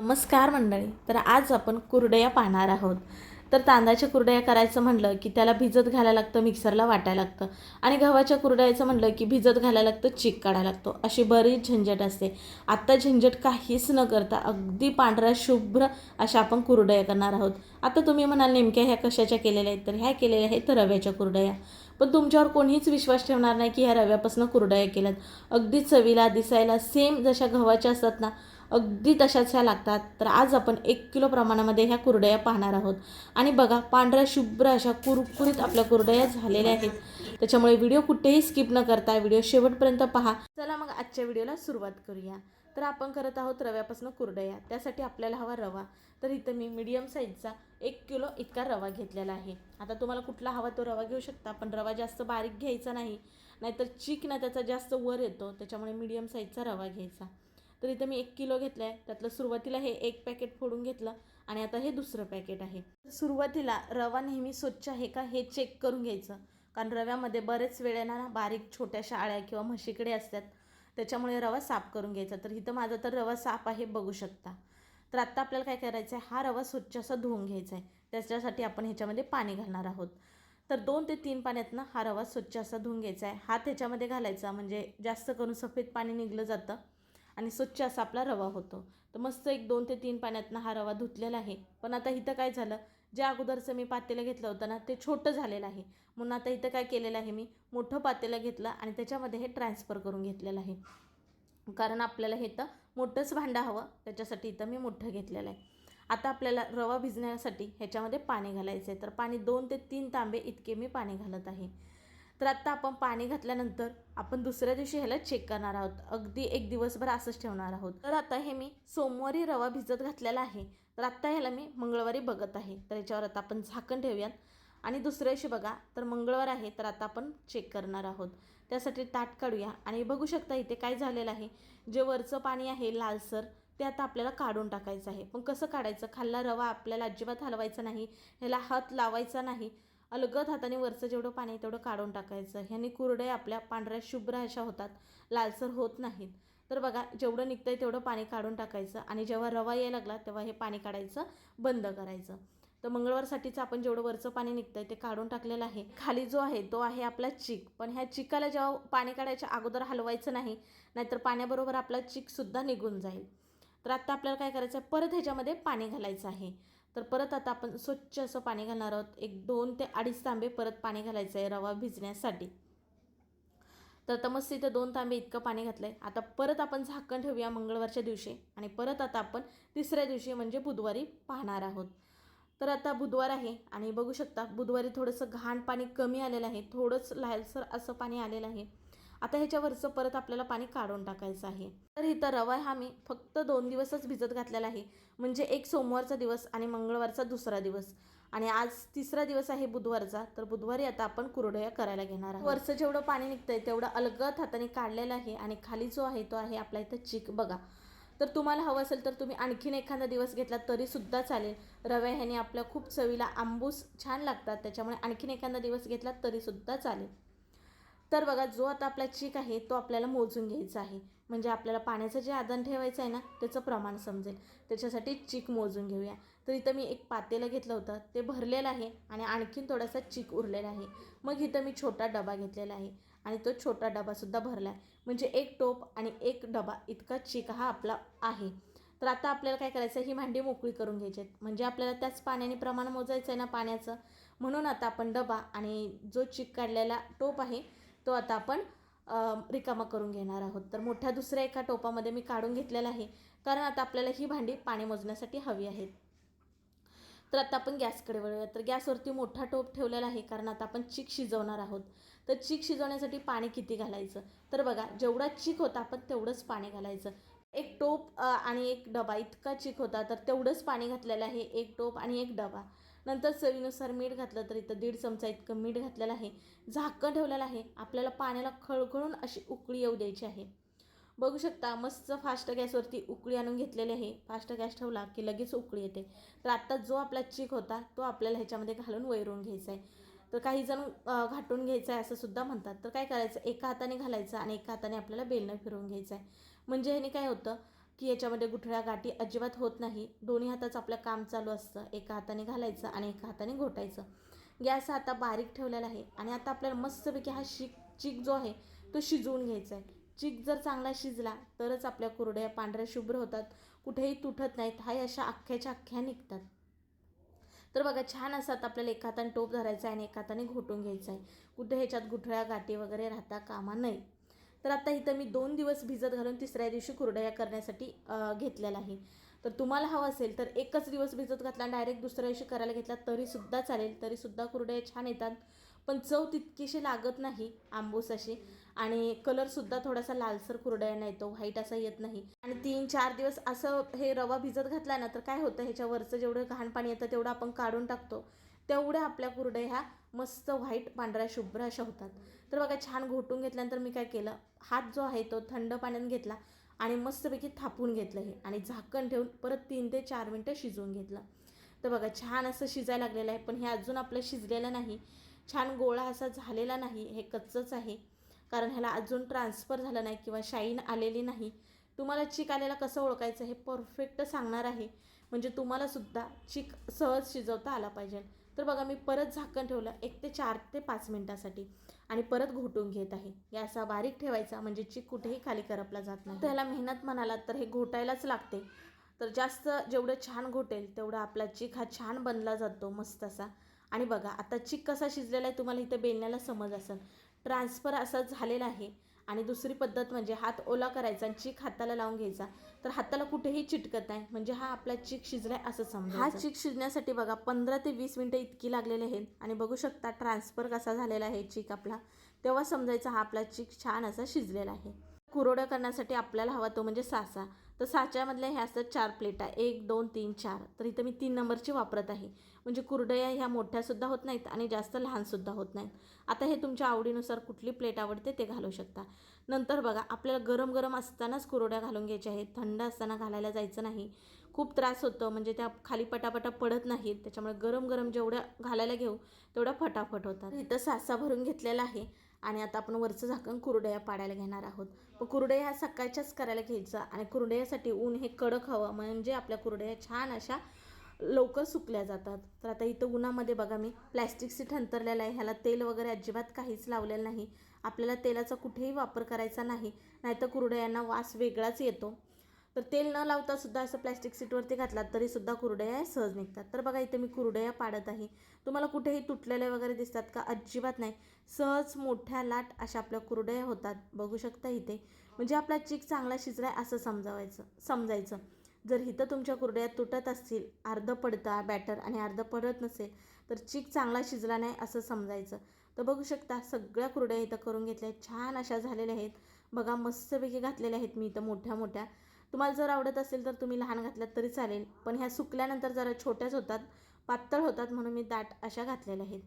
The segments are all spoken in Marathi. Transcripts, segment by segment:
नमस्कार मंडळी. तर आज आपण कुरडया पाहणार आहोत. तर तांदळाच्या कुरडया करायचं म्हणलं की त्याला भिजत घालायला लागतं मिक्सरला वाटायला लागतं. आणि गव्हाच्या कुरडयाचं म्हणलं की भिजत घालायला लागतं चीक काढायला लागतो. अशी बरीच झंझट असते. आत्ता झंझट काहीच न करता अगदी पांढऱ्या शुभ्र अशा आपण कुरडया करणार आहोत. आता तुम्ही म्हणाल नेमक्या ह्या कशाच्या केलेल्या आहेत? तर ह्या केलेल्या आहेत रव्याच्या कुरडया. पण तुमच्यावर कोणीच विश्वास ठेवणार नाही की ह्या रव्यापासून कुरडया केल्यात. अगदी चवीला दिसायला सेम जशा गव्हाच्या असतात ना अगदी तशाच ह्या लागतात. तर आज आपण एक किलो प्रमाणामध्ये ह्या कुरडया पाहणार आहोत. आणि बघा पांढऱ्या शुभ्र अशा कुरकुरीत आपल्या कुरडया झालेल्या आहेत. त्याच्यामुळे व्हिडिओ कुठेही स्किप न करता व्हिडिओ शेवटपर्यंत पहा. चला मग आजच्या व्हिडिओला सुरुवात करूया. तर आपण करत आहोत रव्यापासून कुरडया. त्यासाठी आपल्याला हवा रवा. तर इथं मी मीडियम साईजचा एक किलो इतका रवा घेतलेला आहे. आता तुम्हाला कुठला हवा तो रवा घेऊ शकता पण रवा जास्त बारीक घ्यायचा नाही. नाहीतर चिक ना त्याचा जास्त वर येतो. त्याच्यामुळे मीडियम साईजचा रवा घ्यायचा. तर इथं मी एक किलो घेतलं आहे त्यातलं सुरुवातीला हे एक पॅकेट फोडून घेतलं आणि आता हे दुसरं पॅकेट आहे. सुरुवातीला रवा नेहमी स्वच्छ आहे का हे चेक करून घ्यायचं. कारण रव्यामध्ये बरेच वेळेला ना बारीक छोट्याशा आळ्या किंवा म्हशीकडे असतात. त्याच्यामुळे रवा साफ करून घ्यायचा. तर इथं माझा तर रवा साफ आहे बघू शकता. तर आत्ता आपल्याला काय करायचं आहे हा रवा स्वच्छ असा धुवून घ्यायचा आहे त्याच्यासाठी आपण ह्याच्यामध्ये पाणी घालणार आहोत. तर दोन ते तीन पाण्यातनं हा रवा स्वच्छ असा धुवून घ्यायचा आहे हात ह्याच्यामध्ये घालायचा म्हणजे जास्त करून सफेद पाणी निघलं जातं. आणि स्वच्छ असा आपला रवा होतो. तर मस्त एक दोन ते तीन पाण्यातनं हा रवा धुतलेला आहे. पण आता इथं काय झालं? जे अगोदरचं मी पातेलं घेतलं होतं ना ते छोटं झालेलं आहे. म्हणून आता इथं काय केलेलं आहे मी? मोठं पातेलं घेतलं आणि त्याच्यामध्ये हे ट्रान्सफर करून घेतलेलं आहे. कारण आपल्याला हे तर मोठंच भांडं हवं. त्याच्यासाठी इथं मी मोठं घेतलेलं आहे. आता आपल्याला रवा भिजण्यासाठी ह्याच्यामध्ये पाणी घालायचं आहे तर पाणी दोन ते तीन तांबे इतके मी पाणी घालत आहे. तर आत्ता आपण पाणी घातल्यानंतर आपण दुसऱ्या दिवशी ह्याला चेक करणार आहोत. अगदी एक दिवसभर असंच ठेवणार आहोत. तर आता हे मी सोमवारी रवा भिजत घातलेला आहे. तर आत्ता ह्याला मी मंगळवारी बघत आहे. तर याच्यावर आता आपण झाकण ठेवूयात. आणि दुसऱ्या दिवशी बघा तर मंगळवार आहे तर आता आपण चेक करणार आहोत. त्यासाठी ताट काढूया. आणि बघू शकता इथे काय झालेलं आहे. जे वरचं पाणी आहे लालसर ते आता आपल्याला काढून टाकायचं आहे. पण कसं काढायचं? खाल्ला रवा आपल्याला अजिबात हलवायचा नाही. ह्याला हात लावायचा नाही. अलगद हाताने वरचं जेवढं पाणी आहे तेवढं काढून टाकायचं. ह्याने कुरडे आपल्या पांढऱ्या शुभ्र अशा होतात. लालसर होत नाहीत. तर बघा जेवढं निघतंय तेवढं पाणी काढून टाकायचं आणि जेव्हा रवा यायला लागला तेव्हा हे पाणी काढायचं बंद करायचं. तर मंगळवारसाठीचं आपण जेवढं वरचं पाणी निघतंय ते काढून टाकलेलं आहे. खाली जो आहे तो आहे आपला चिक. पण ह्या चिकाला जेव्हा पाणी काढायच्या अगोदर हलवायचं नाही नाहीतर पाण्याबरोबर आपला चिकसुद्धा निघून जाईल. तर आत्ता आपल्याला काय करायचं आहे? परत ह्याच्यामध्ये पाणी घालायचं आहे. तर परत आता आपण स्वच्छ असं पाणी घालणार आहोत. एक दोन ते अडीच तांबे परत पाणी घालायचं आहे रवा भिजण्यासाठी. तर आता इथं दोन तांबे इतकं पाणी घातलं आहे आता परत आपण झाकण ठेवूया मंगळवारच्या दिवशी आणि परत आता आपण तिसऱ्या दिवशी म्हणजे बुधवारी पाहणार आहोत. तर आता बुधवार आहे आणि बघू शकता बुधवारी थोडंसं घाण पाणी कमी आलेलं आहे. थोडंच लालसर असं पाणी आलेलं आहे. आता ह्याच्यावरचं परत आपल्याला पाणी काढून टाकायचं आहे. तर इथं रवा हा मी फक्त दोन दिवसच भिजत घातलेला आहे. म्हणजे एक सोमवारचा दिवस आणि मंगळवारचा दुसरा दिवस. आणि आज तिसरा दिवस आहे बुधवारचा तर बुधवारी आता आपण कुरडया करायला घेणार आहोत. वरचं जेवढं पाणी निघतंय तेवढं अलगद हाताने काढलेलं आहे आणि खाली जो आहे तो आहे आपला इथं चिक. बघा. तर तुम्हाला हवं असेल तर तुम्ही आणखीन एखादा दिवस घेतला तरीसुद्धा चालेल. रव्या ह्याने आपल्या खूप चवीला आंबूस छान लागतात त्याच्यामुळे आणखीन एखादा दिवस घेतला तरीसुद्धा चालेल. तर बघा जो आता आपला चीक आहे तो आपल्याला मोजून घ्यायचा आहे. म्हणजे आपल्याला पाण्याचं जे आदान ठेवायचं आहे ना त्याचं प्रमाण समजेल. त्याच्यासाठी चीक मोजून घेऊया. तर इथं मी एक पातेलं घेतलं होतं. ते भरलेलं आहे आणि आणखीन थोडासा चीक उरलेला आहे. मग इथं मी छोटा डबा घेतलेला आहे आणि तो छोटा डबासुद्धा भरला आहे म्हणजे एक टोप आणि एक डबा इतका चीक हा आपला आहे. तर आता आपल्याला काय करायचं ही भांडी मोकळी करून घ्यायची आहेत. म्हणजे आपल्याला त्याच पाण्याने प्रमाण मोजायचं आहे ना पाण्याचं. म्हणून आता आपण डबा आणि जो चीक काढलेला टोप आहे तो आता आपण रिकामा करून घेणार आहोत. तर मोठ्या दुसऱ्या एका टोपामध्ये मी काढून घेतलेला आहे. कारण आता आपल्याला ही भांडी पाणी मोजण्यासाठी हवी आहेत. तर आता आपण गॅसकडे वळूया तर गॅसवरती मोठा टोप ठेवलेला आहे. कारण आता आपण चीक शिजवणार आहोत. तर चीक शिजवण्यासाठी पाणी किती घालायचं? तर बघा जेवढा चीक होता आपण तेवढंच पाणी घालायचं. एक टोप आणि एक डबा इतका चीक होता तर तेवढंच पाणी घातलेलं आहे. एक टोप आणि एक डबा. नंतर चवीनुसार मीठ घातलं तर इथं दीड चमचा इतकं मीठ घातलेलं आहे. झाकण ठेवलेलं आहे. आपल्याला पाण्याला खळखळून अशी उकळी येऊ द्यायची आहे. बघू शकता मस्त फास्ट गॅसवरती उकळी आणून घेतलेली आहे. फास्ट गॅस ठेवला की लगेच उकळी येते. तर आत्ता जो आपला चिक होता तो आपल्याला ह्याच्यामध्ये घालून वैरून घ्यायचा आहे तर काही जण घाटून घ्यायचं आहे असं सुद्धा म्हणतात. तर काय करायचं? एका हाताने घालायचं आणि एका हाताने आपल्याला बेलणं फिरवून घ्यायचं आहे म्हणजे ह्याने काय होतं? की याच्यामध्ये गुठळ्या गाठी अजिबात होत नाही. दोन्ही हाताचं आपलं काम चालू असतं. एका हाताने घालायचं आणि एका हाताने घोटायचं. गॅस हा आता बारीक ठेवलेला आहे आणि आता आपल्याला मस्तपैकी हा शिक चिक जो आहे तो शिजवून घ्यायचा आहे. चिक जर चांगला शिजला तरच आपल्या कुरड्या पांढऱ्या शुभ्र होतात. कुठेही तुटत नाहीत. हाय अशा अख्ख्याच्या अख्ख्या निघतात. तर बघा छान असं आता आपल्याला एका हाताने टोप धरायचा आहे आणि एका हाताने घोटून घ्यायचा आहे. कुठे ह्याच्यात गुठळ्या गाठी वगैरे राहता कामा नाही तर आता इथं मी दोन दिवस भिजत घालून तिसऱ्या दिवशी कुरडया करण्यासाठी घेतलेला आहे. तर तुम्हाला हवं असेल तर एकच दिवस भिजत घातला डायरेक्ट दुसऱ्या दिवशी करायला घेतला तरीसुद्धा चालेल तरीसुद्धा कुरडया छान येतात. पण चव तितकीशी लागत नाही आंबूस अशी आणि कलरसुद्धा थोडासा लालसर कुरडयांना येतो व्हाईट असा येत नाही. आणि तीन चार दिवस असं हे रवा भिजत घातला ना तर काय होतं ह्याच्यावरचं जेवढं घाण पाणी येतं तेवढं आपण काढून टाकतो. तेवढ्या आपल्या कुरड्या ह्या मस्त व्हाईट पांढऱ्या शुभ्र अशा होतात. तर बघा छान घोटून घेतल्यानंतर मी काय केलं? हात जो आहे तो थंड पाण्यात घेतला आणि मस्तपैकी थापून घेतलं हे आणि झाकण ठेवून परत तीन ते चार मिनटं शिजवून घेतलं. तर बघा छान असं शिजायला लागलेलं आहे पण हे अजून आपलं शिजलेलं नाही. छान गोळा असा झालेला नाही हे कच्चंच आहे. कारण ह्याला अजून ट्रान्सफर झालं नाही किंवा शाईन आलेली नाही. तुम्हाला चिक आलेला कसं ओळखायचं हे परफेक्ट सांगणार आहे. म्हणजे तुम्हाला सुद्धा चिक सहज शिजवता आला पाहिजे. तर बघा मी परत झाकण ठेवलं एक ते चार ते पाच मिनटासाठी आणि परत घोटून घेत आहे. या असा बारीक ठेवायचा म्हणजे चीक कुठेही खाली करपला जात नाही. त्याला मेहनत म्हणाला तर हे घोटायलाच लागते. तर जास्त जेवढं छान घोटेल तेवढा आपला चीक हा छान बनला जातो मस्त असा. आणि बघा आता चीक कसा शिजलेला आहे तुम्हाला इथे बेलण्याला समज असेल. ट्रान्सफर असा झालेला आहे आणि दुसरी पद्धत म्हणजे हात ओला करायचा आणि चीक हाताला लावून घ्यायचा. तर हाताला कुठेही चिटकत नाही. म्हणजे हा आपला चीक शिजलाय असं समजा हा चीक शिजण्यासाठी बघा पंधरा ते वीस मिनटं इतकी लागलेली आहेत. आणि बघू शकता ट्रान्सफर कसा झालेला आहे चीक आपला. तेव्हा समजायचा हा आपला चीक छान असा शिजलेला आहे. कुरोड्या करण्यासाठी आपल्याला हवा तो म्हणजे सासा. तर साच्यामधल्या ह्या असतात चार प्लेटा एक दोन तीन चार. तर इथं मी तीन नंबरची वापरत आहे. म्हणजे कुरडया ह्या मोठ्यासुद्धा होत नाहीत आणि जास्त लहानसुद्धा होत नाहीत. आता हे तुमच्या आवडीनुसार कुठली प्लेट आवडते ते घालू शकता. नंतर बघा आपल्याला गरम गरम असतानाच कुरड्या घालून घ्यायच्या आहेत. थंड असताना घालायला जायचं नाही. खूप त्रास होतो म्हणजे त्या खाली पटापटा पडत नाहीत. त्याच्यामुळे गरम गरम जेवढ्या घालायला घेऊ तेवढ्या फटाफट होतात. इथं सासा भरून घेतलेला आहे. आणि आता आपण वरचं झाकण कुरडया पाडायला घेणार आहोत. मग कुरडया ह्या सकाळच्याच करायला घ्यायचं आणि कुरडयासाठी ऊन हे कडक हवं म्हणजे आपल्या कुरडया छान अशा लवकर सुकल्या जातात. तर आता इथं उन्हामध्ये बघा मी प्लॅस्टिक सीट अंतरलेलं आहे. ह्याला तेल वगैरे अजिबात काहीच लावलेलं नाही. आपल्याला तेलाचा कुठेही वापर करायचा नाही. नाहीतर कुरडयांना वास वेगळाच येतो. तर तेल न लावता सुद्धा असं प्लॅस्टिक सीटवरती घातलात तरी सुद्धा कुरडया सहज निघतात. तर बघा इथे मी कुरडया पाडत आहे. तुम्हाला कुठेही तुटलेल्या वगैरे दिसतात का? अजिबात नाही. सहज मोठ्या लाट अशा आपल्या कुरडया होतात. बघू शकता इथे. म्हणजे आपला चीक चांगला शिजलाय असं समजावायचं समजायचं. जर इथं तुमच्या कुरड्या तुटत असतील अर्ध पडता बॅटर आणि अर्ध पडत नसेल तर चीक चांगला शिजला नाही असं समजायचं. तर बघू शकता सगळ्या कुरड्या इथं करून घेतल्या आहेत. छान अशा झालेल्या आहेत. बघा मस्तपैकी घातलेल्या आहेत मी इथं मोठ्या मोठ्या. तुम्हाला जर आवडत असेल तर तुम्ही लहान घातल्यात तरी चालेल पण ह्या सुकल्यानंतर जरा छोट्याच होतात पातळ होतात म्हणून मी दाट अशा घातलेल्या आहेत.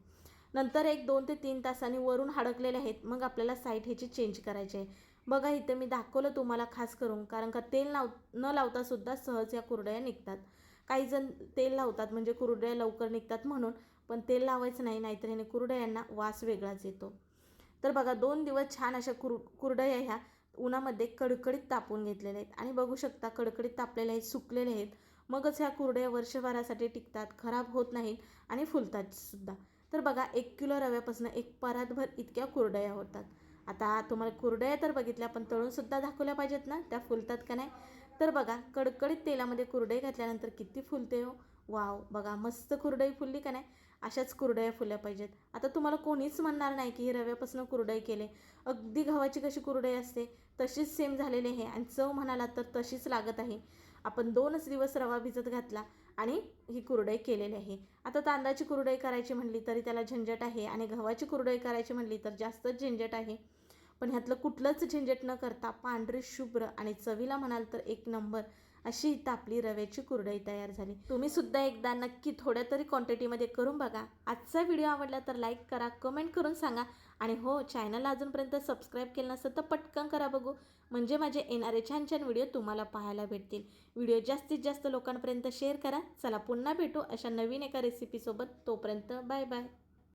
नंतर एक दोन ते तीन तासांनी वरून हडकलेले आहेत मग आपल्याला साईट ह्याची चेंज करायची आहे. बघा इथं मी दाखवलं तुम्हाला खास करून कारण का तेल लाव न लावता सुद्धा सहज या कुरड्या निघतात. काही जण तेल लावतात म्हणजे कुरड्या लवकर निघतात म्हणून पण तेल लावायचं नाही नाहीतर ह्याने कुरड्यांना वास वेगळाच येतो. तर बघा दोन दिवस छान अशा कुर कुरडया ह्या उन्हामध्ये कडकडीत तापून घेतलेले आहेत. आणि बघू शकता कडकडीत तापलेले आहेत सुकलेले आहेत. मगच ह्या कुरड्या वर्षभरासाठी टिकतात खराब होत नाहीत आणि फुलतात सुद्धा. तर बघा एक किलो रव्यापासून एक परातभर इतक्या कुरडया होतात आता तुम्हाला कुरडया तर बघितल्या पण तळूनसुद्धा दाखवल्या पाहिजेत ना? त्या फुलतात का नाही? तर बघा कडकडीत तेलामध्ये कुरडई घातल्यानंतर किती फुलते हो? वाव बघा मस्त कुरडई फुलली का नाही? अशाच कुरडया फुल्या पाहिजेत. आता तुम्हाला कोणीच म्हणणार नाही की ही रव्यापासून कुरडई केले. अगदी गव्हाची कशी कुरडई असते तशीच सेम झालेली आहे आणि चव म्हणाला तर तशीच लागत आहे. आपण दोनच दिवस रवा भिजत घातला आणि ही कुरडई केलेली आहे. आता तांदळाची कुरडई करायची म्हणली तरी त्याला झंझट आहे आणि गव्हाची कुरडई करायची म्हणली तर जास्तच झंझट आहे. पण ह्यातलं कुठलंच झंझट न करता पांढरी शुभ्र आणि चवीला म्हणाल तर एक नंबर. अशी इथं आपली रव्याची कुरडई तयार झाली. तुम्ही सुद्धा एकदा नक्की थोड्या तरी क्वांटिटीमध्ये करून बघा. आजचा व्हिडिओ आवडला तर लाईक करा कमेंट करून सांगा. आणि हो चॅनल अजूनपर्यंत सबस्क्राईब केलं नसेल तर पटकन करा बघू. म्हणजे माझे येणारे छान छान व्हिडिओ तुम्हाला पाहायला भेटतील. व्हिडिओ जास्तीत जास्त लोकांपर्यंत शेअर करा. चला पुन्हा भेटू अशा नवीन एका रेसिपीसोबत तोपर्यंत बाय बाय